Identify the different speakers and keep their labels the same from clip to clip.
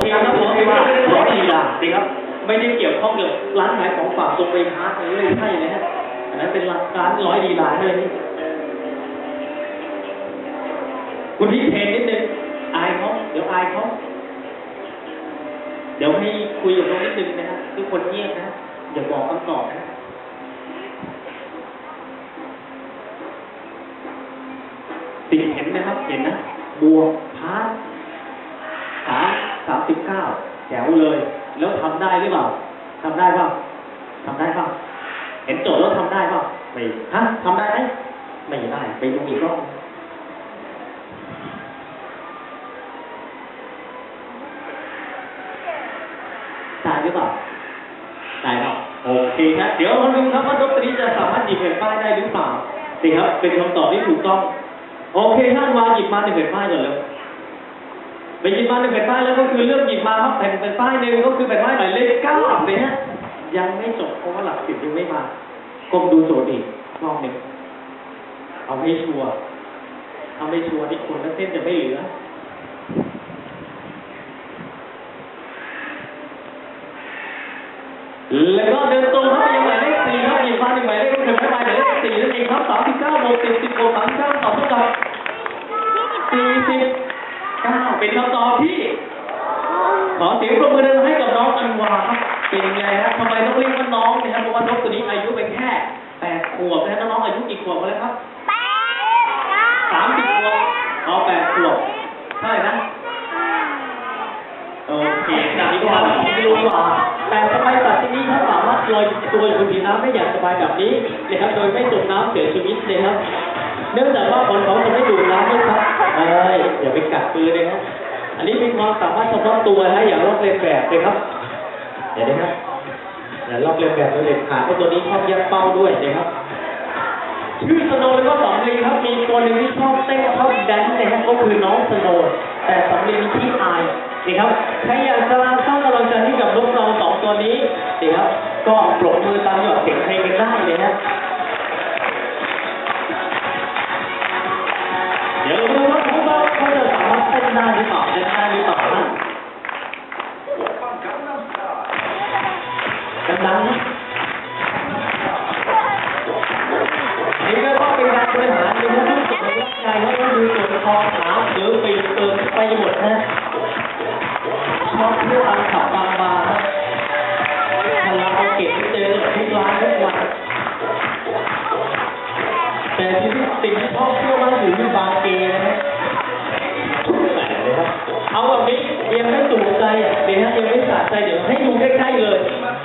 Speaker 1: เคครับผมว่าขอลีลาดีครับ ไม่ได้เกี่ยวข้องกับร้านขายของฝากตรงไปค้าอะไรเลยใช่เลยฮะอันนั้นเป็นร้านร้อยลีลาเลยคุณพี่เพนนิดนึงอายเขาเดี๋ยวอายเขาเดี๋ยวให้คุยกับน้องนิดนึงนะฮะทุกคนเงียบนะอย่าบอกคำตอบนะติดเห็นนะครับ เห็นนะบวกพาร์ทส สามสิบเก้าแถวเลย แล้วทำได้หรือเปล่าทำได้ป่าทำได้ป่าเห็นโจทย์แล้วทำได้ป่าไม่ฮะทำได้ไหมไม่ได้ไปดูอีกรอบได้หรือเปล่าได้ครับโอเคครับเดี๋ยวมาดูครับว่าดรนี้จะสามารถหยิบแผ่นป้ายได้หรือเปล่าสิครับเป็นคำตอบที่ถูกต้อง โอเคท่านวางหยิบมาหนึ่งแผ่นป้ายก่อนเลย ไปหยิบมาหนึ่งแผ่นป้ายแล้วก็คือเลือกหยิบมาครับแผ่นแผ่นป้ายหนึ่งก็คือแผ่นป้ายหมายเลขเก้าเลยฮะยังไม่จบเพราะว่าหลักสิบยังไม่มาก้มดูโจทย์อีกรอบหนึ่งเอาให้ชัวร์เอาให้ชัวร์ที่คนละเส้นจะไม่เหลือ เสียงปรบมือดังให้กับน้องอันวาครับเป็นไงฮะทำไมต้องเรียกว่าน้องนะครับเพราะว่าน้องตัวนี้อายุเป็นแค่แปดขวบนะน้องอายุกี่ขวบกันแล้วครับสามสิบขวบเอาแปดขวบเท่าไหร่นะโอเคจากนี้ก็มาที่รู้ว่าแต่ทำไมสัตว์ชนิดนี้เขาสามารถลอยตัวอยู่บนผิวน้ำได้อย่างสบายแบบนี้นะครับโดยไม่จมน้ำเสียชีวิตเลยครับ เนื่องจากว่าผลเขาจะไม่ดูดน้ำด้วยครับเอ้ยอย่าไปกัดปืนเลยครับ อันนี้เป็นความสามารถเฉพาะตัวนะอย่าลอกเลียนแบบเลยครับเดี๋ยวนะครับอย่าลอกเลียนแบบโดยเด็ดขาดเพราะตัวนี้ชอบยัดเป้าด้วยนะครับชื่อสโนว์แล้วก็สำลีครับมีตัวหนึ่งที่ชอบเต้นชอบแดนซ์นะครับก็คือน้องสโนว์แต่สำลีมีที่อายนี่ครับใครอยากจะสร้างกำลังใจให้กับลูกเราสองตัวนี้นี่ครับก็ปรบมือตามหยอดเสียงเพลงกันได้เลยนะเดี๋ยว เต้นได้หรือเปล่าเต้นได้หรือเปล่าดังๆนะนี่ก็ต้องเป็นการบริหารดูทุกส่วนของร่างกายว่าต้องดูส่วนคอขาหรือไปเติมไปหมดนะชอบเที่ยวตามขับบางบาร์นะคาราโอเกะเจอทุกร้านทุกวันแต่ที่สิ่งที่ชอบเที่ยวมากที่สุดคือบาร์เกนะ ครับ เอาแบบนี้ยังไม่ถูกใจอะเดี๋ยวนะยังไม่สะใจเดี๋ยวให้ดูใกล้ๆเลย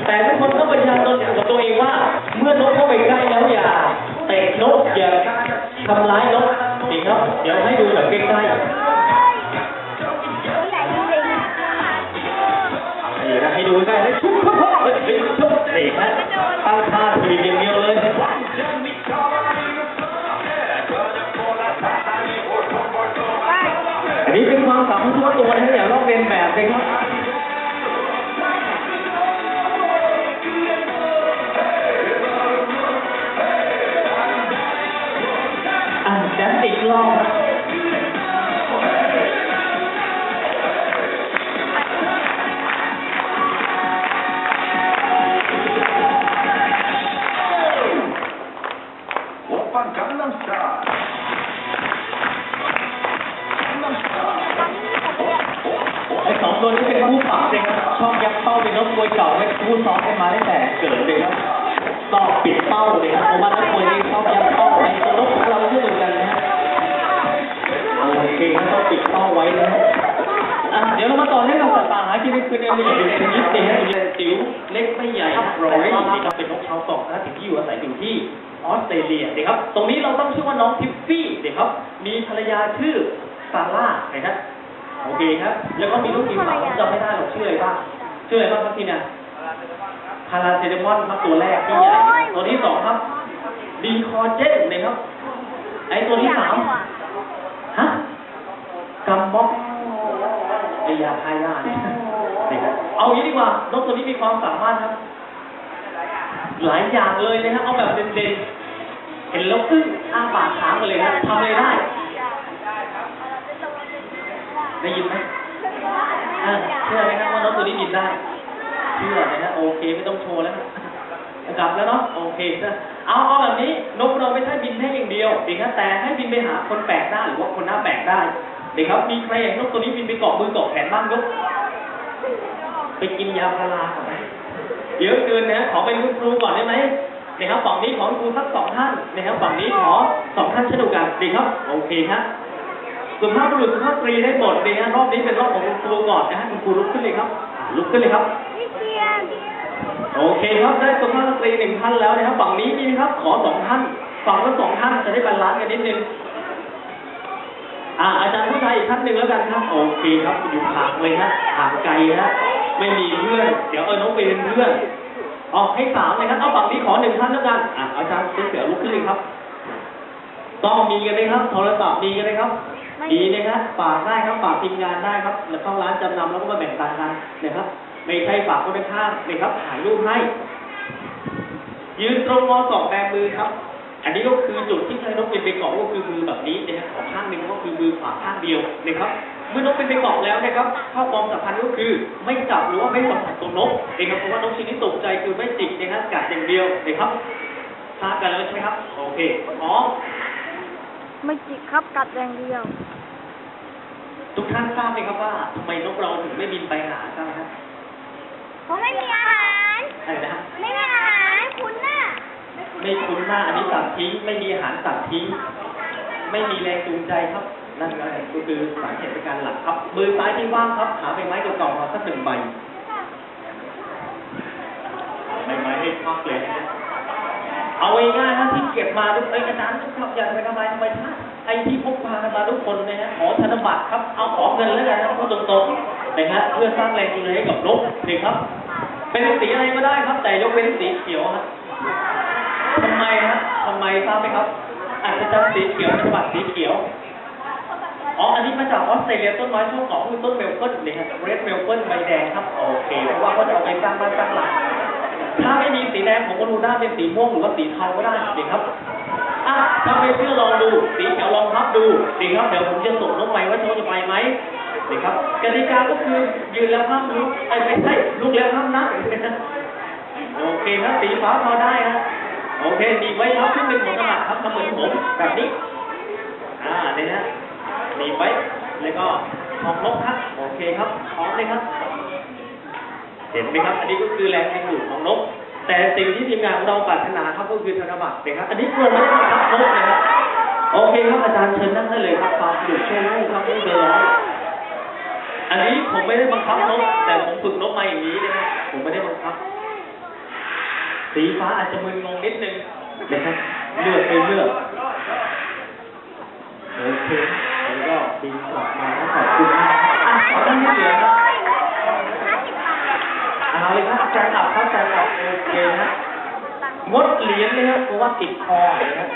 Speaker 1: แต่ทุกคนต้องประชาตนกับตัวเองว่า เมื่อนกเข้าไปใกล้แล้วอย่าเตะนกอย่าทำร้ายนกนี่ครับ เดี๋ยวให้ดูแบบใกล้ๆนี่นะให้ดูใกล้ให้ชุบชุบชุบเฮ้ยชุบนี่ฮะตั้งท่าทีอย่างเดียวเลย ความสามารถทั่วตัวนะอย่าลอกเลียนแบบเลยครับอะแดนซ์อีกรอบ ครับดีคอเจนนะครับ ไอตัวที่สามฮะกัมบ็อกไอยาคายาเนี่ยนะครับเอางี้ดีกว่านกตัวนี้มีความสามารถครับ หลายอย่างเลยนะครับเอาแบบเด่นๆเห็นแล้วอึ้งอ้าปากค้างกันเลยนะทำอะไรได้ได้ยินไหมอะเชื่อไหมครับว่านกตัวนี้บินได้ เชื่อนะฮะโอเคไม่ต้องโชว์แล้วนะ กลับแล้วเนาะโอเคนะเอาเอาแบบนี้นกเราไม่ใช่บินแค่อย่างเดียวเด็กครับแต่ให้บินไปหาคนแปลกหน้าหรือว่าคนหน้าแปลกได้เด็กครับมีใครเห็นนกตัวนี้บินไปเกาะมือเกาะแขนบ้างยกไปกินยาพาราก่อนไหมเยอะเกินนะขอเป็นคุณครูก่อนได้ไหมนะครับฝั่งนี้ขอคุณครูสักสองท่านนะครับฝั่งนี้ขอสองท่านเช่นเดียวกันดีครับโอเคครับสุภาพบุรุษสุภาพสตรีได้หมดเลยฮะรอบนี้เป็นรอบของคุณครูก่อนนะฮะคุณครูลุกขึ้นเลยครับ ลุกขึ้นเลยครับ โอเคครับได้สุภาพสตรีหนึ่งท่านแล้วนะครับฝั่งนี้มีไหมครับ ขอสองท่านฝั่งละสองท่านจะได้บาลานซ์กันนิดนึงอ่าอาจารย์ผู้ชายอีกท่านหนึ่งแล้วกันครับโอเคครับอยู่ห่างเลยนะห่างไกลนะไม่มีเพื่อน เดี๋ยวเอาน้องไปเป็นเพื่อนออกให้สามนะครับเอาฝั่งนี้ขอหนึ่งท่านแล้วกันอ่าอาจารย์เสือลุกขึ้นเลยครับต้องมีกันไหมครับโทรศัพท์มีกันไหมครับดีนะครับฝากได้ครับฝากทีมงานได้ครับแล้วเข้าร้านจำนำแล้วก็มาแบ่งตังค์กันนะครับ ไม่ใช่ฝากคนข้างๆนะครับถ่ายรูปให้ ยืนตรงงอศอกแบมือครับ อันนี้ก็คือจุดที่ใช้นกเป็นไปเกาะก็คือมือแบบนี้นะครับของข้างหนึ่งก็คือมือขวาข้างเดียวนะครับ เมื่อนกเป็นไปเกาะแล้วนะครับข้อความสำคัญก็คือไม่จับหรือว่าไม่สัมผัสตัวนกนะครับเพราะว่านกชนิดตกใจคือไม่จิกนะครับกัดอย่างเดียวนะครับทราบกันแล้วใช่ไหมครับ โอเคพร้อม
Speaker 2: ไม่จิกครับกัดอย่างเดียว
Speaker 1: ทุกท่านทราบไหมครับว่าทำไมนกเราถึงไม่บินไปหาทราบไหมครับ
Speaker 2: เพราะไม่มีอาหาร
Speaker 1: อะไรนะฮะ
Speaker 2: ไม่มีอาหารคุณน่ะ
Speaker 1: ไม่คุ้นหน้าอันนี้ตัดทิ้ง ไม่มีอาหารตัดทิ้ง ไม่มีแรงจูงใจครับ นั่นก็คือสาเหตุประการหลักครับ มือซ้ายที่ว่างครับ หาใบไม้เก่าๆมาสักหนึ่งใบ ใบไม้ให้ควักเลยนะเอาง่ายๆนะที่เก็บมาทุกเอ้ยอาจารย์ทุกท่านอย่าไปทำไมทำไมท่าน ไอ้ที่พกพากันมาทุกคนนะฮะขอธนบัตรครับ เอาของเงินแล้วกันนะพูดตรงๆนะฮะเพื่อสร้างแรงจูงใจให้กับนกนี่ครับ เป็นสีอะไรก็ได้ครับ แต่ยกเว้นสีเขียวครับทำไมฮะทำไมทราบไหมครับอาจจะจำสีเขียวฉบับสีเขียวอ๋อ อันนี้มาจากออสเตรเลียต้นไม้ชอบเกาะคือต้นเมลเปิลเลยครับเรดเมลเปิลใบแดงครับโอเคเพราะว่าเขาจะเอาไปสร้างบ้านสร้างหลังถ้าไม่มีสีแดงผมก็ดูได้เป็นสีม่วงหรือว่าสีเทาก็ได้ดีครับ ถ้าไม่เชื่อลองดูสีเขียวลองพับดูดีครับเดี๋ยวผมจะส่งน้องไปว่าโชว์จะไปไหมดีครับกติกาก็คือยืนแล้วห้ามลุกไอ้ไม่ใช่ลุกแล้วห้ามนั่งโอเคครับสีฟ้าพอได้นะโอเคดีไว้ครับขึ้นเป็นหัวกระดาษครับทำเหมือนผมแบบนี้อ่าเนี่ยนะดีไว้แล้วก็ทองนกครับโอเคครับพร้อมเลยครับ เห็นไหมครับ อันนี้ก็คือแรงดึงดูดของนก แต่สิ่งที่ทีมงานของเราปรารถนาครับก็คือธนบัตรนะครับ อันนี้รวมไม่ได้บังคับนกนะครับ โอเคครับอาจารย์เชิญนั่งได้เลยครับความสนุกช่วยลูกครับไม่เดือดร้อนอันนี้ผมไม่ได้บังคับนกแต่ผมฝึกนกมาอย่างนี้นะครับผมไม่ได้บังคับ สีฟ้าอาจจะมึนงงนิดนึงนะครับเลือกไปเลือกโอเคแล้วก็บินกลับมาขอบคุณมากอะขอท่านที่เหลือครับ เอาเลยครับใจอับครับใจอับโอเคนะงดเหรียญเลยครับเพราะว่าติดคอเลยนะ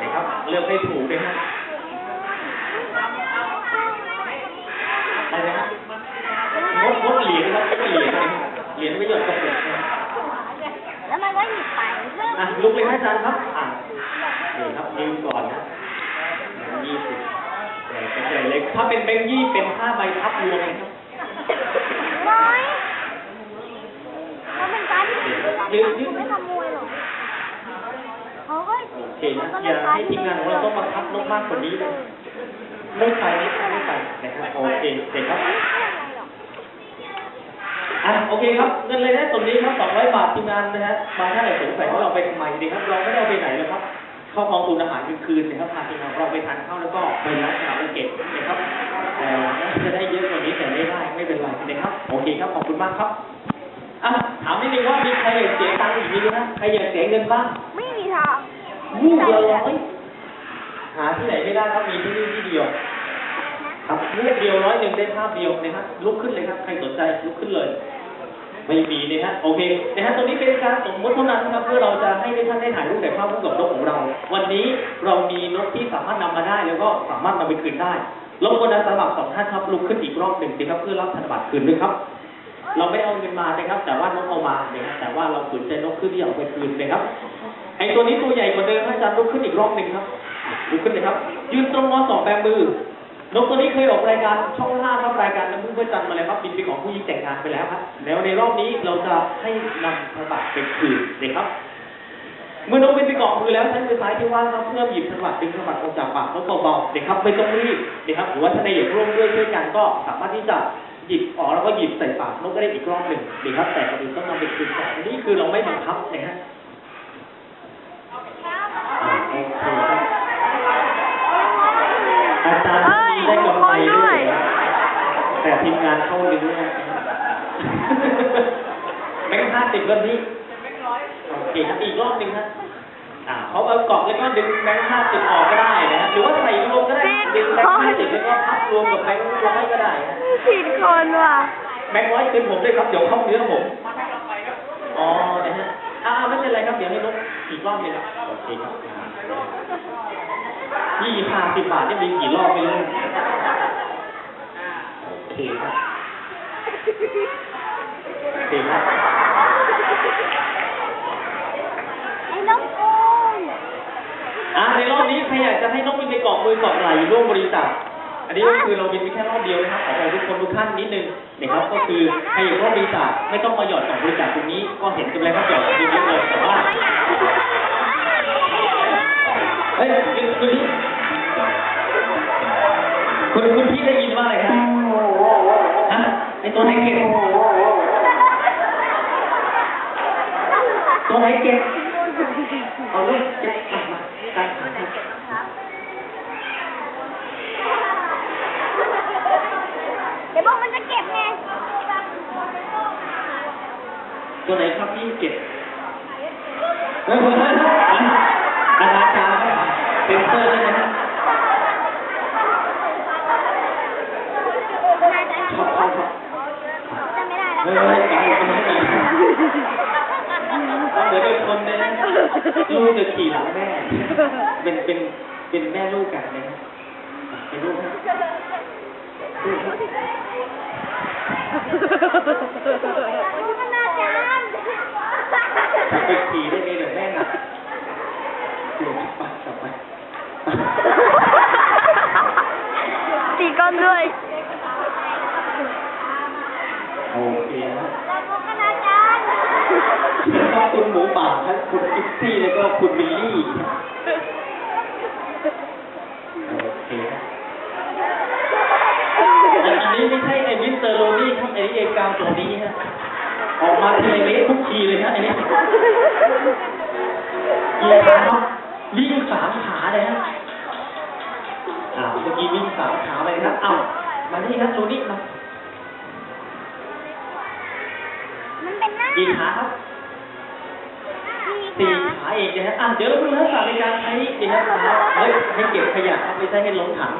Speaker 1: นี่ครับ เลือกให้ถูกเลยฮะอะไรนะงดงดเหรียญครับไม่ใช่เหรียญนะครับเหรียญไม่หยดกระปุกนะ
Speaker 2: แล้วมันก็หยิบไปเพิ่ม
Speaker 1: อะลุกเลยนะอาจารย์ครับอะนี่ครับยืนก่อนนะยี่สิบแต่ เป็นใหญ่เล็กถ้าเป็นแบงค์ยี่เป็นห้าใบพับรวมเลยครับ
Speaker 2: ร้อยมันเป็นการที่ไม่ขโมยหรอกเขาก็
Speaker 1: โอเคนะอย่าให้ทีมงานของเราต้องบังคับนกมากกว่านี้เลยไม่ไปนี่ไม่ไปนะครับโอเคเสร็จครับอะโอเคครับเงินเลยนะตรงนี้ครับ200บาททีมงานนะฮะบางท่านอาจจะสงสัยว่าเราไปทำไมดีครับ เราไม่ได้เอาไปไหนเลยครับ เข้ากองทุนอาหารคืนๆนะครับพาทีมงานของเราไปทานข้าวแล้วก็ไปร้านคาราโอเกะนะครับแต่จะได้เยอะกว่านี้แต่ไม่ได้ไม่เป็นไรนะครับ โอเคครับขอบคุณมากครับอะถามนิดนึงว่ามีใครอยากเสียตังค์อีกไหมนะใครอยากเสียเงินบ้าง
Speaker 2: ไม่มีทาง
Speaker 1: ลูกละร้อยหาที่ไหนไม่ได้ครับมีที่นี่ที่เดียวครับลูกเดียวร้อยหนึ่งได้ภาพเดียวนะฮะลุกขึ้นเลยครับใครสนใจลุกขึ้นเลย ไม่มีนะฮะโอเคนะฮะตรงนี้เป็นการสมมติเท่านั้นครับเพื่อเราจะให้ท่านได้ถ่ายรูปถ่ภาพคู่กับนกของเรา วันนี้เรามีนกที่สามารถนำมาได้ แล้วก็สามารถนำไปคืนได้รบกวนอาสาสมัครสองท่านครับลุกขึ้นอีกรอบหนึ่งนะครับเพื่อรับธนบัตรคืนด้วยครับ เราไม่เอาเงินมานะครับ แต่ว่านกเอามานะครับแต่ว่าเราฝืนใจนกขึ้นที่เอาไปคืนนะครับไอตัวนี้ตัวใหญ่กว่าเดิมให้อาจารย์ลุกขึ้นอีกรอบหนึ่งครับลุกขึ้นเลยครับ ยืนตรงงอสองแบมือ นกตัวนี้เคยออกรายการช่องห้าครับรายการน้ำพึ่งเพื่อจันทร์มาแล้วครับบินไปของผู้หญิงแต่งงานไปแล้วครับ แล้วในรอบนี้เราจะให้นำธนบัตรไปคืนเลยครับ เมื่อนกบินไปเกาะมือแล้วใช้มือซ้ายที่ว่างครับเพื่อหยิบธนบัตรดึงธนบัตรออกจากปากนกเบาๆเด็กครับไม่ต้องรีบเด็กครับหรือว่าถ้าในอยากร่วมด้วยช่วยกันก็สามารถที่จะหยิบออกแล้วก็หยิบใส่ปากนกก็ได้อีกรอบหนึ่งเด็กครับ แต่ก่อนอื่นต้องนำไปคืนก่อนอันนี้คือเราไม่บังคับนะฮะโอเคครับ อาจารย์มีได้กำไรด้วยนะแต่ทีมงานเข้าเนื้อแบงค์ห้าสิบวันนี้โอเคครับอีกรอบหนึ่งฮะอ่าเขาเอาเกาะแล้วก็ดึงแบงค์ห้าสิบออกก็ได้นะฮะหรือว่าใส่รวมก็ได้ดึงแบงค์ห้าสิบแล้วก็พับรวมกับแบงค์ร้อยก็ได้ฮะ
Speaker 2: ผิดคนว่ะ
Speaker 1: แบงค์ร้อยคืนผมด้วยครับเดี๋ยวเข้าเนื้อผมอ๋อนะฮะอ่าไม่เป็นไรครับเดี๋ยวให้ลบอีกรอบหนึงครับโอเคครับ ยี่ห้าสิบบาทนี่มีกี่รอบไปเลยโอเคครับโอเคครับ
Speaker 2: ไอ้น้องโกง
Speaker 1: อ่าในรอบนี้ใครอยากจะให้น้องบินไปเกาะมือเกาะไหล่ร่วมบริจาคอันนี้ก็คือเราบินไปแค่รอบเดียวนะครับขอบอกทุกคนทุกท่านนิดนึงนะครับ ก็คือใครอยากร่วมบริจาคไม่ต้องมาหยอดกล่องบริจาคตรงนี้ก็เห็นกันเลยครับหยอดกันเยอะๆเลยแต่ว่า เฮ้ยคุณคุณพี่คุณคุณพี่ได้ยินว่าอะไรครับฮะไอตัวไหนเก็บตัวไหนเก็บเอาลูกเก็บกลับมาตั้งขาครับ
Speaker 2: เดี๋ยวบอกมันจะเก็บไง
Speaker 1: ตัวไหนครับพี่เก็บ เซ็นเซอร์ได้ไหมครับชอบชอบชอบ
Speaker 2: ไม่ได้แล้ว
Speaker 1: เฮ้ยเฮ้ยเดี๋ยวเป็นคนเนี่ยนะลูกจะขี่หลังแม่ เป็นเป็นเป็นแม่ลูกกันเลยนะเป็นลูกนะลูกครับ
Speaker 2: มันอนาจารย์
Speaker 1: จะไปขี่ได้ไงเดี๋ยวแม่หนัก เดี๋ยวไปกลับไป
Speaker 2: ตีก้อนด้วย
Speaker 1: โอเคนะ
Speaker 2: แล้วพวกอนาจารย์
Speaker 1: ขอบคุณหมูป่าครับคุณอิฟซี่แล้วก็คุณบิลลี่โอเคนะอันนี้ไม่ใช่ไอ้มิสเตอร์โรนี่ครับไอ้เอกาวตัวนี้ฮะออกมาทีไรเละทุกทีเลยฮะไอ้นี่กี่ขาครับวิ่งสามขาเลยฮะ อ่าเมื่อกี้วิ่งสามขาเลยครับเอ้ามานี่ครับโรนี่มา
Speaker 2: มันเป็นหน้า
Speaker 1: กี่ขาครับ
Speaker 2: สี่
Speaker 1: สี่
Speaker 2: ขา
Speaker 1: ขาเองนะฮะอะเดี๋ยวเราดูทักษะในการใช้ดีนะขาเฮ้ยให้เก็บขยะครับไม่ใช่ให้ล้นถัง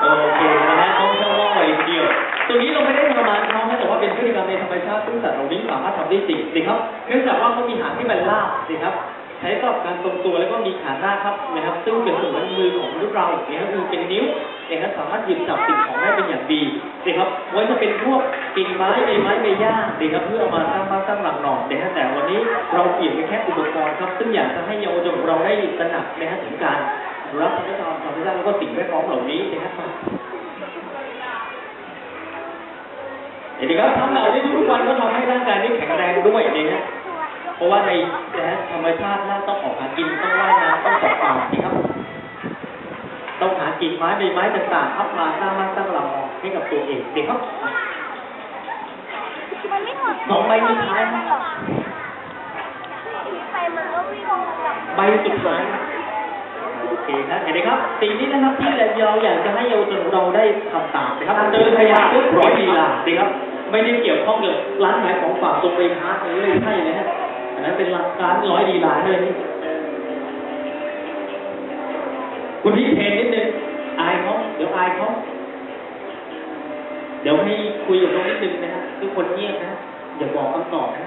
Speaker 1: โอเคนะฮะต้องช่องว่องไวทีเดียวตัวนี้เราไม่ได้ทรมานเขานะแต่ว่าเป็นพฤติกรรมในธรรมชาติซึ่งสัตว์เหล่านี้สามารถทำได้จริงนะครับเนื่องจากว่าเขามีหางที่มันลาบนะครับ ใช้สำหรับการทรงตัวแล้วก็มีขาหน้าครับนะครับ ซึ่งเป็นส่วนของมือของมนุษย์เราเนี่ยครับคือเป็นนิ้วนะครับสามารถหยิบจับสิ่งของได้เป็นอย่างดีนะครับไว้จะเป็นพวกกิ่งไม้ใบไม้ใบหญ้านะครับเพื่อมาสร้างบ้านสร้างหลังนอนนะฮะแต่วันนี้เราเปลี่ยนเป็นแค่อุปกรณ์ครับ ซึ่งอยากจะให้เยาวชนเราได้ตระหนักนะฮะถึงการรักธรรมชาติธรรมชาติแล้วก็สิ่งแวดล้อมเหล่านี้นะครับเห็นไหมครับทำเหล่านี้ทุกวันก็ทำให้ร่างกายนี้แข็งแรงด้วยนะฮะเพ ราะว่าในนะฮะธรรมชาติน่าต้องออกหากินต้องว่ายน้ำต้องตกปลานี่ครับ ต้องหากิ่งไม้ใบไม้ต่างๆครับมาสร้างบ้านสร้างหลังให้กับตัวเองเด็กครับ
Speaker 2: มันไม่หมด
Speaker 1: สองใบสุดท้ายครับ
Speaker 2: ไปมันก็วิ่งกลับ
Speaker 1: ใบสุดท้ายครับโอเคครับเห็นไหมครับสิ่งนี้นะครับที่เราอยากจะให้เยาวชนของเราได้ทำตามนะครับเจอขยะปุ๊บร้อยดีลาดีครับ ไม่ได้เกี่ยวข้องกับร้านขายของฝากตรงไปค้าเลยไม่ใช่เลยฮะอั นนั้นเป็นร้านร้อยดีลาเลยนี่คุณพี่เทนนิดนึงอายเขาเดี๋ยวอายเขาเดี๋ยวให้คุยกับน้องนิดนึงนะฮะทุกคนเงียบนะอย่าบอกคำตอบนะ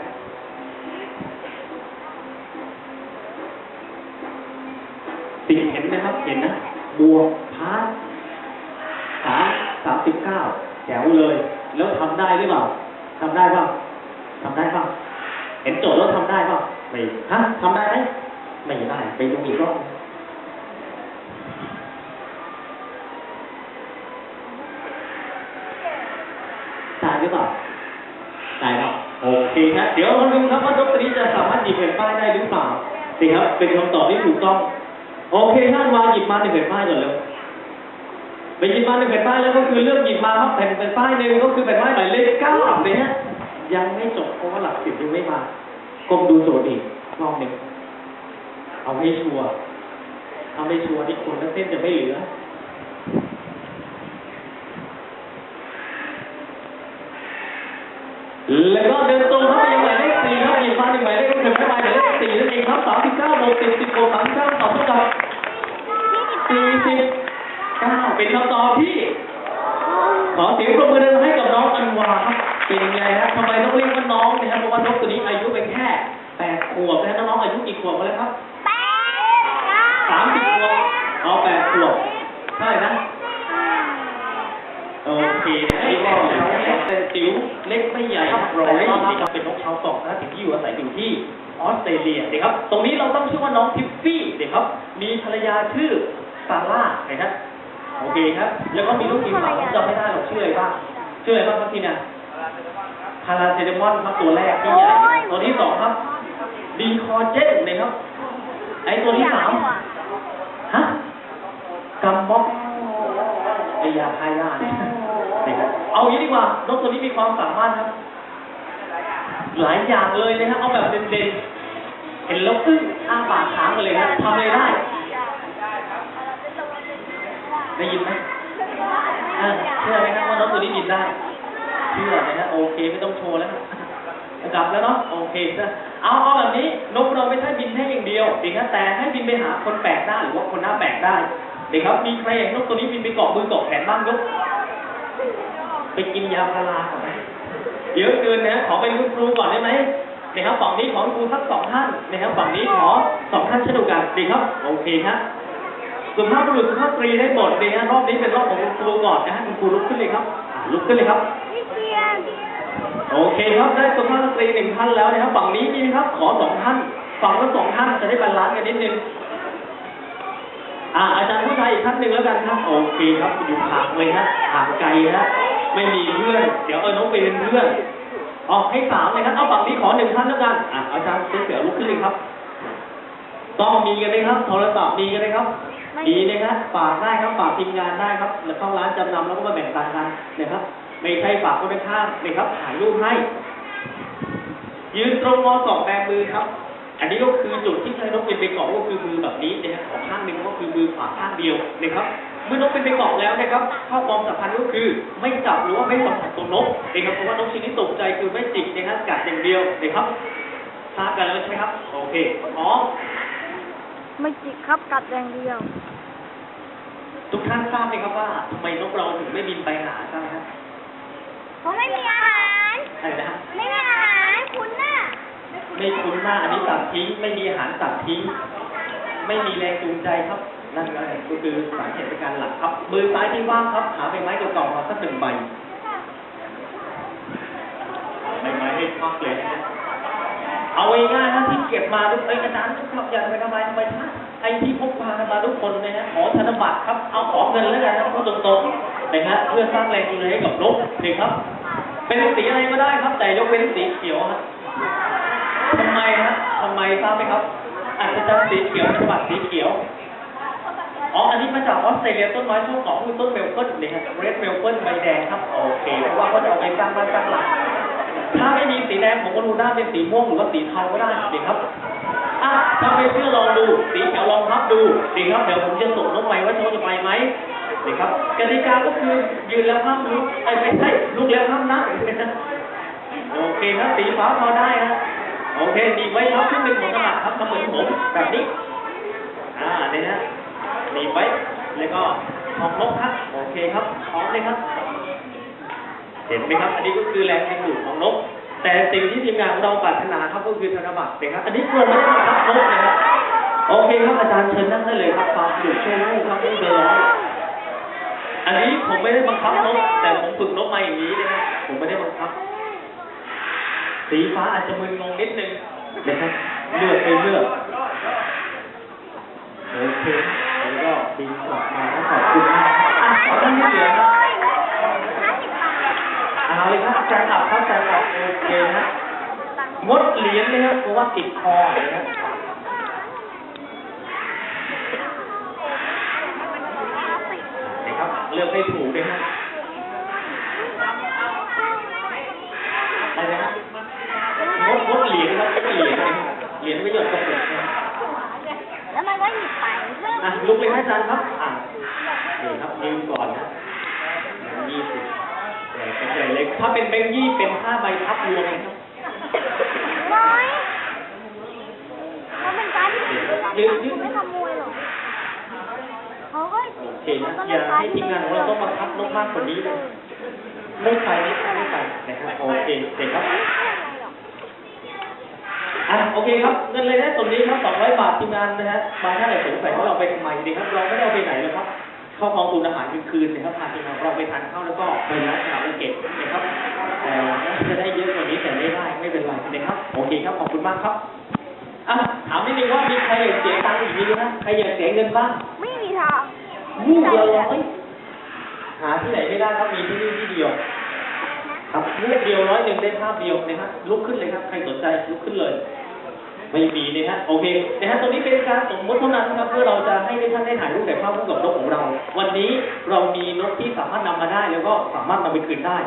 Speaker 1: สิ่งเห็นไหมครับ เห็นนะบวกพาร์ทสามสามสิบเก้าแจ๋วเลย แล้วทำได้หรือเปล่าทำได้ป่าทำได้ป่า เห็นโจทย์แล้วทำได้ป่ะไม่ฮะทำได้ไหมไม่ได้ไปดูอีกรอบตายหรือเปล่าตายแล้วโอเคครับเดี๋ยวมาดูครับว่ารนตรีจะสามารถหยิบแผ่นป้ายได้หรือเปล่าสิครับ เป็นคำตอบที่ถูกต้องโอเคท่านวางหยิบมาหนึ่งแผ่นป้ายก่อนเลยไปหยิบมาหนึ่งแผ่นป้ายแล้วก็คือเลือกหยิบมาครับแผ่นแผ่นป้ายหนึ่งก็คือแผ่นป้ายหมายเลขเก้าเนะฮะ ยังไม่จบเพราะว่าหลักสิบยังไม่มาก้มดูโจทย์อีกรอบหนึ่งเอาให้ชัวร์เอาไม่ชัวร์นี่คนทั้งเส้นจะไม่เหลือแล้วก็เดินตรงเข้าไปยังหมายเลขสี่ครับหยิบมาหนึ่งหมายเลขก็คือหมายเลขสี่นั่นเองครับสามสิบเก้าบวกสิบสิบบวกสามสิบเก้าตอบเท่ากับสี่สิบเก้าเป็นคำตอบที่ ขอเสียงปรบมือดังให้กับน้องอันวาครับเป็นไงฮะ ต้องเรียกว่าน้องนะครับเพราะว่านกตัวนี้อายุเป็นแค่แปดขวบนะฮะน้องๆอายุกี่ขวบกันแล้วครับ
Speaker 2: แปดเก้า
Speaker 1: สามสิบขวบเอาแปดขวบเท่าไหร่นะโอเคนะนี่ก็เป็นจิ๋วเล็กไม่ใหญ่ครับร้อยนี่ครับเป็นนกชาวเกาะนะถึงที่อยู่อาศัยอยู่ที่ออสเตรเลียเด็กครับ ตรงนี้เราตั้งชื่อว่าน้องทิฟฟี่เด็กครับ มีภรรยาชื่อซาร่านะครับโอเคครับ แล้วก็มีลูกอีกสามจำไม่ได้หรอกชื่ออะไรบ้างชื่ออะไรบ้างครับทีเนี่ย พาราเซตามอลครับตัวแรกที่ใหญ่ตัวที่สองครับดีคอเจนนะครับ ไอตัวที่สามฮะกัมบ็อกไอยาคายาเนี่ยนะครับเอางี้ดีกว่านกตัวนี้มีความสามารถครับ หลายอย่างเลยนะครับเอาแบบเด่นๆเห็นแล้วอึ้งอ้าปากค้างเลยนะทำอะไรได้ ได้ยินไหมเชื่อไหมครับว่านกตัวนี้บินได้ เชื่อนะฮะโอเคไม่ต้องโชว์แล้วกลับแล้วเนาะโอเคนะเอาเอาแบบนี้นกเราไม่ใช่บินแค่อย่างเดียวเด็กนะแต่ให้บินไปหาคนแปลกหน้าหรือว่าคนหน้าแปลกได้เด็กครับมีใครเห็นนกตัวนี้บินไปเกาะมือเกาะแขนบ้างยกไปกินยาพาราก่อนไหมเยอะเกินนะขอเป็นคุณครูก่อนได้ไหมนะครับฝั่งนี้ขอคุณครูสักสองท่านนะครับฝั่งนี้ขอสองท่านเช่นเดียวกันดีครับโอเคครับ สุภาพบุรุษสุภาพสตรีได้หมดเลยนะรอบนี้เป็นรอบของคุณครูก่อนนะฮะคุณครูลุกขึ้นเลยครับ ลุกขึ้นเลยครับ โอเคครับได้สุภาพสตรีหนึ่งท่านแล้วนะครับฝั่งนี้มีไหมครับ ขอสองท่านฝั่งละสองท่านจะได้บาลานซ์กันนิดนึงอ่าอาจารย์ผู้ชายอีกท่านหนึ่งแล้วกันครับโอเคครับอยู่ห่างเลยนะห่างไกลนะไม่มีเพื่อนเดี๋ยวเอาน้องไปเป็นเพื่อนออกให้สามเลยครับเอาฝั่งนี้ขอหนึ่งท่านแล้วกันอ่าอาจารย์เสือลุกขึ้นเลยครับ ต้องมีกันเลยครับโทรศัพท์มีกันเลยครับ มีเนะครับฝากได้ครับฝากทีมงานได้ครับแล้วเข้าร้านจำนำแล้วก็มาแบ่งตังค์กันนะครับ ไม่ใช่ฝากคนข้างนะครับถ่ายรูปให้ ยืนตรงงอศอกแบมือครับ อันนี้ก็คือจุดที่ใช้นกเป็นไปเกาะก็คือมือแบบนี้นะครับของข้างหนึ่งก็คือมือขวาข้างเดียวนะครับเมื่อนกเป็นไปเกาะแล้วนะครับข้อความสำคัญก็คือไม่จับหรือว่าไม่สัมผัสตัวนกนะครับเพราะว่านกชนิดตกใจคือไม่จิกนะครับกัดอย่างเดียวนะครับทราบกันแล้วใช่ไหมครับ โอเคอ๋อ
Speaker 2: ไม่จิกครับกัดอย่างเดียว
Speaker 1: ทุกท่านทราบไหมครับว่าทำไมนกเราถึงไม่บินไปหาใช่ไหมครับ
Speaker 2: เพราะไม่มีอาหาร
Speaker 1: อะไรนะฮะ
Speaker 2: ไม่มีอาหารคุณน่ะ
Speaker 1: ไม่คุ้นหน้าอันนี้ตัดทิ้ง ไม่มีอาหารตัดทิ้ง ไม่มีแรงจูงใจครับ นั่นก็คือสาเหตุประการหลักครับ มือซ้ายที่ว่างครับ หาใบไม้เก่าๆมาสักหนึ่งใบใบไม้ให้พักเลยนะ เอาง่ายๆนะที่เก็บมาทุกเอ้ยอาจารย์ทุกคนอยากไปทำไมทำไมท่านไอ้ที่พกพากันมาทุกคนเนะฮะขอธนบัตรครับ เอาขอเงินแล้วกันนะพูดตรงๆนะฮะเพื่อสร้างแรงจูงใจให้กับนกนี่ครับ เป็นสีอะไรก็ได้ครับ แต่ยกเว้นสีเขียวฮะทำไมฮะทำไมทราบไหมครับอาจจะจำสีเขียวจังหวัดสีเขียวอ๋อ อันนี้มาจากออสเตรเลียต้นไม้ชอบเกาะคือต้นเมลเฟิลนี่ครับเรดเมลเฟิลใบแดงครับ โอเค เพราะว่าเขาจะเอาไปสร้างบ้านสร้างหลัง ถ้าไม่มีสีแดงผมก็ดูได้เป็นสีม่วงหรือว่าสีเทาก็ได้ดีครับอะถ้าไม่เชื่อลองดู สีเขียวลองพับดูดีครับ เดี๋ยวผมจะส่งน้องไปว่าเขาจะไปไหมดีครับกติกาก็คือยืนแล้วห้ามลุกไอ้ไม่ใช่ลุกแล้วห้ามนั่งโอเคครับสีฟ้าพอได้นะโอเคดีไว้ครับขึ้นเป็นของตลาดครับทำเหมือนผมแบบนี้ อ่าเนี่ยนะดีไว้แล้วก็ของนกครับ โอเคครับพร้อมเลยครับ เห็นไหมครับ อันนี้ก็คือแรงดึงดูดของนก แต่สิ่งที่ทีมงานของเราปรารถนาครับก็คือธนบัตรนะครับ อันนี้กลัวไม่ได้บังคับนกนะครับโอเคครับอาจารย์เชิญนั่งได้เลยครับความสนุกช่วยลูกครับไม่เดือดร้อนอันนี้ผมไม่ได้บังคับนก แต่ผมฝึกนกมาอย่างนี้นะครับผมไม่ได้บังคับ สีฟ้าอาจจะมึนงงนิดนึงนะครับเลือกไปเลือกโอเคแล้วก็บินกลับมาแล้วขอบคุณ มากอะขอท่านที่เหลือครับ
Speaker 2: ห้าสิบบาท
Speaker 1: เอเครับงดเหรียญนะครับเพราะว่าติดคอนะครับนะครับ เลือกให้ถูกนะครับอะไรนะงดงดเหรียญนะครับไม่ใช่เหรียญเหรียญไม่หยดกระปุกนะ
Speaker 2: แล้วมันก็หยิบไปเพื่อ
Speaker 1: อะลุกเลยนะอาจารย์ครับอะนี่ครับยืนก่อนนะยี่สิบ ใหญ่เล็ก ถ้าเป็นแบงค์ยี่เป็นห้าใบพับรวมนะครับ
Speaker 2: น้อยมันเป็นการที่ไม่ขโมยหรอกเขาก็
Speaker 1: โอเคนะอย่าให้ทีมงานของเราต้องบังคับนกมากกว่านี้เลยไม่ไปไม่ไปไม่ไปนะครับโอเคเด็กครับอะโอเคครับเงินเลยนะส่วนนี้ครับ200บาททีมงานนะฮะบางท่านอาจจะสงสัยว่าเราไปทำไมดีครับ เราไม่ได้เอาไปไหนเลยครับ เข้ากองทุนอาหารคืนๆนะครับพาทีมงานเราไปทานข้าวแล้วก็ไปร้านคาราโอเกะนะครับแต่จะได้เยอะกว่านี้แต่ไม่ได้ไม่เป็นไรนะครับโอเคครับขอบคุณมากครับอะถามนิดนึงว่ามีใครอยากเสียตังค์อีกไหมนะใครอยากเสียเงินบ้าง
Speaker 2: ไม่มีทาง
Speaker 1: ลูกละร้อยหาที่ไหนไม่ได้ครับมีที่นี่ที่เดียวครับลูกเดียวร้อยหนึ่งได้ภาพเดียวนะฮะลุกขึ้นเลยครับใครสนใจลุกขึ้นเลย ไม่มีนะฮะโอเคนะฮะตรงนี้เป็นการสมมติเท่านั้นครับเพื่อเราจะให้ท่านได้ถ่ายรูปแต่ภาพคู่กับนกของเรา วันนี้เรามีนกที่สามารถนำมาได้แล้วก็สามารถนำไปคืนได้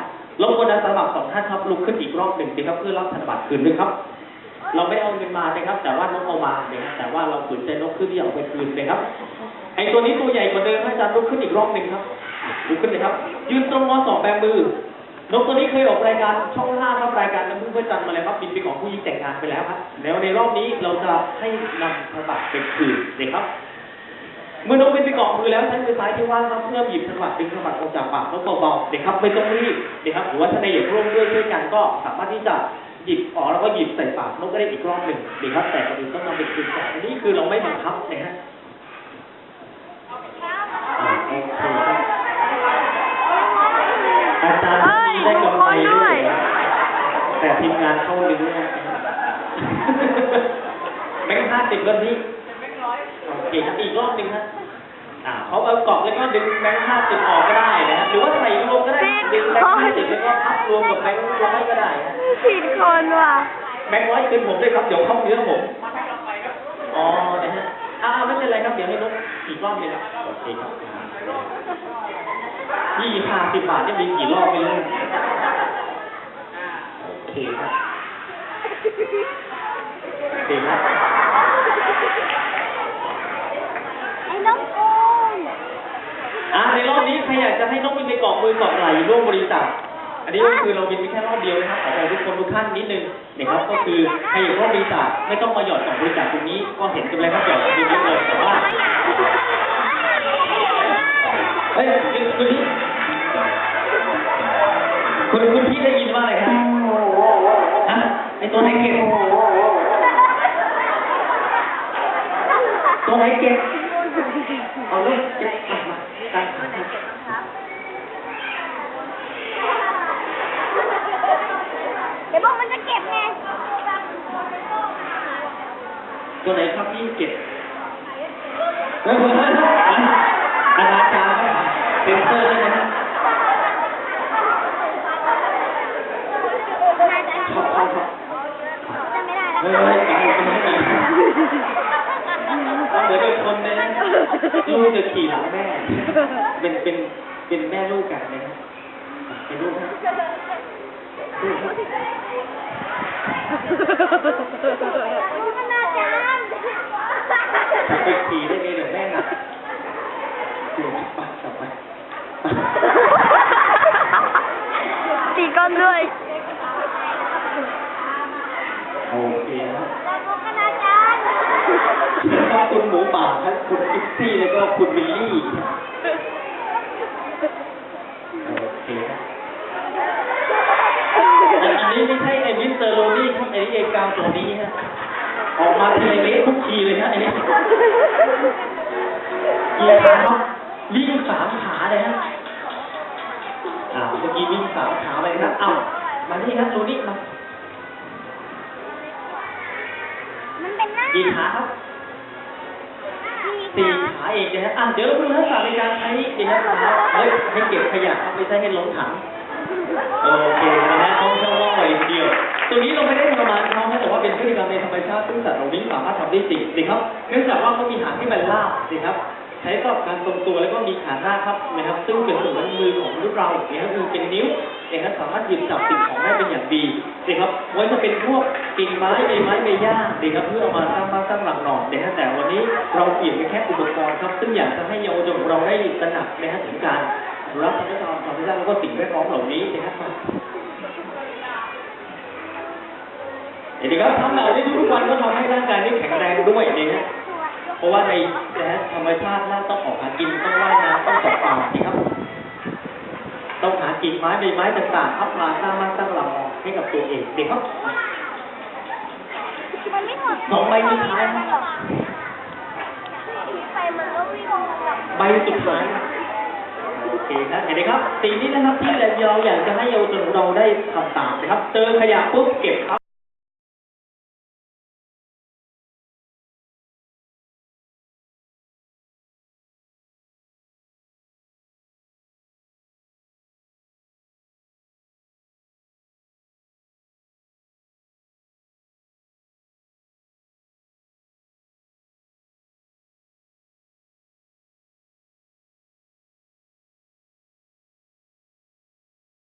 Speaker 1: รบกวนอาสาสมัครสองท่านครับลุกขึ้นอีกรอบหนึ่งนะครับเพื่อรับธนบัตรคืนด้วยครับ เราไม่เอาเงินมานะครับ แต่ว่านกเอามานะครับแต่ว่าเราฝืนใจนกขึ้นที่เอาไปคืนนะครับไอ้ตัวนี้ตัวใหญ่กว่าเดิมอาจารย์ลุกขึ้นอีกรอบหนึ่งครับลุกขึ้นเลยครับ ยืนตรงงอสองแบมือ นกตัวนี้เคยออกรายการช่องห้าครับรายการน้ำพึ่งเพื่อจันทร์มาแล้วครับบินไปของผู้หญิงแต่งงานไปแล้วครับแล้วในรอบนี้เราจะให้นำธนบัตรไปคืนนะครับเมื่อนกบินไปเกาะมือแล้วใช้มือซ้ายที่ว่างครับเพื่อหยิบธนบัตรดึงธนบัตรออกจากปากนกเบาๆเด็กครับไม่ต้องรีบนะครับหรือว่าถ้าในอยากร่วมด้วยช่วยกันก็สามารถที่จะหยิบออกแล้วก็หยิบใส่ปากนกก็ได้อีกรอบหนึ่งเด็กครับแต่ก่อนอื่นต้องนำไปคืนก่อนนนี้คือเราไม่บังคับนะฮะอ่าโอเคครับ อาจารย์ที่ ได้กำไรด้วยนะแต่ทีมงานเข้าเนื้อแบงค์ห้าสิบวันนี้โอเคครับอีกรอบหนึ่งฮะอ่าเขาเอากรอบแล้วก็ดึงแบงค์ห้าสิบออกก็ได้นะฮะหรือว่าใส่รวมก็ได้ดึงแบงค์ห้าสิบแล้วก็พับรวมกับแบงค์ร้อยก็ได้ฮะ
Speaker 2: ผิดคนว่ะ
Speaker 1: แบงค์ร้อยคืนผมด้วยครับเดี๋ยวเข้าเนื้อผมอ๋อนะฮะอ่าไม่เป็นไรครับเดี๋ยวให้นกอีกรอบหนึงครับโอเคครับ ยี่ห้าสิบบาทจะมีกี่รอบไม่รู้โอเคครับโอเคครับ
Speaker 2: ไอ้น้องโกง
Speaker 1: อ่าในรอบนี้ใครอยากจะให้นกบินไปเกาะมือเกาะไหล่ร่วมบริจาคอันนี้ก็คือเราบินไปแค่รอบเดียวนะครับขอบอกทุกคนทุกท่านนิดนึงนะครับก็คือใครอยากร่วมบริจาคไม่ต้องมาหยอดกล่องบริจาคตรงนี้ก็เห็นกันเลยครับหยอด ตัวไหนเก็บตัวไหนเก็บเอาลูกเก็บมาตั้งขาครับ
Speaker 2: เดี๋ยวบอกมันจะเก็บไง
Speaker 1: ตัวไหนครับพี่เก็บเฮ้ยเฮ้ยเฮ้ยอนาจารครับเซ็นเซอร์ใช่ไหมครับชอบชอบชอบ
Speaker 2: จำไม่ได้
Speaker 1: เฮ้ย
Speaker 2: แล้ว
Speaker 1: เฮ้ยไปไปไปเหมือนเป็นคนเลยนะ ลูกจะขี่หลังแม่ เป็นเป็นเป็นแม่ลูกกันเลยนะเป็นลูกนะลูกนะ
Speaker 2: รู้มันน่าจาน
Speaker 1: ถ้าไปขี่ได้ไงเดี๋ยวแม่หนักเดี๋ยวไปกลับไป
Speaker 2: ตีก้อนด้วย
Speaker 1: โอเคนะ
Speaker 2: แล้วก็คุณ
Speaker 1: หมูป่าครับคุณกิฟซี่แล้วก็คุณวิลลี่โอเคอันนี้ไม่ใช่ไอ้มิสเตอร์โรนี่ครับไอ้นี่ไอ้กาวตัวนี้ฮะออกมาทีไรเละทุกทีเลยฮะไอ้นี่กี่ขาครับวิ่งสามขาเลยฮะอ่าเมื่อกี้วิ่งสามขาไปนะเอ้ามาที่ฮะโรนี่มา
Speaker 2: มันเป็นหน้า
Speaker 1: กี่ขาครับ สี่ขาเองนะฮะอะเดี๋ยวเราดูทักษะในการใช้ดีนะเท้าเฮ้ยให้เก็บขยะครับไม่ใช่ให้ลงถัง โอเคนะฮะต้องต้องว่องไวทีเดียว ตรงนี้เราไม่ได้ทรมานเขานะแต่ว่าเป็นพฤติกรรมในธรรมชาติซึ่งสัตว์เหล่านี้สามารถทำได้จริงนะครับ เนื่องจากว่าเขามีหางที่มันลาบนะครับ ใช้สำหรับการทรงตัวแล้วก็มีขาหน้าครับนะครับ ซึ่งเป็นส่วนมือของมนุษย์เราเนี่ยก็คือเป็นนิ้วนะครับสามารถหยิบจับสิ่งของได้เป็นอย่างดีนะครับไว้จะเป็นพวกกิ่งไม้ใบไม้ใบหญ้านะครับเพื่อเอามาสร้างบ้านสร้างหลังนอนนะครับแต่วันนี้เราเปลี่ยนไปแค่อุปกรณ์ครับ ซึ่งอยากจะให้เยาวชนของเราได้ตระหนักนะครับถึงการอนุรักษ์ธรรมชาติธรรมชาติแล้วก็สิ่งแวดล้อมเหล่านี้นะครับเห็นไหมครับทำเหล่านี้ทุกๆวันก็ทำให้ร่างกายได้แข็งแรงด้วยนะฮะ เพราะว่าในนะฮะธรรมชาติน่าต้องออกหากินต้องว่ายน้ำต้องตกปลานี่ครับ ต้องหากิ่งไม้ใบไม้ต่างๆครับมาสร้างบ้านสร้างหลังให้กับตัวเองเด็กครับ
Speaker 2: มันไม่หมด
Speaker 1: สองใบสุดท้ายครับ
Speaker 2: ไปมันก็วิ่งแบบ
Speaker 1: ใบสุดท้ายครับโอเคครับเห็นไหมครับสิ่งนี้นะครับที่เราอยากจะให้เยาวชนของเราได้ทำตามนะครับ เจอขยะปุ๊บเก็บครับ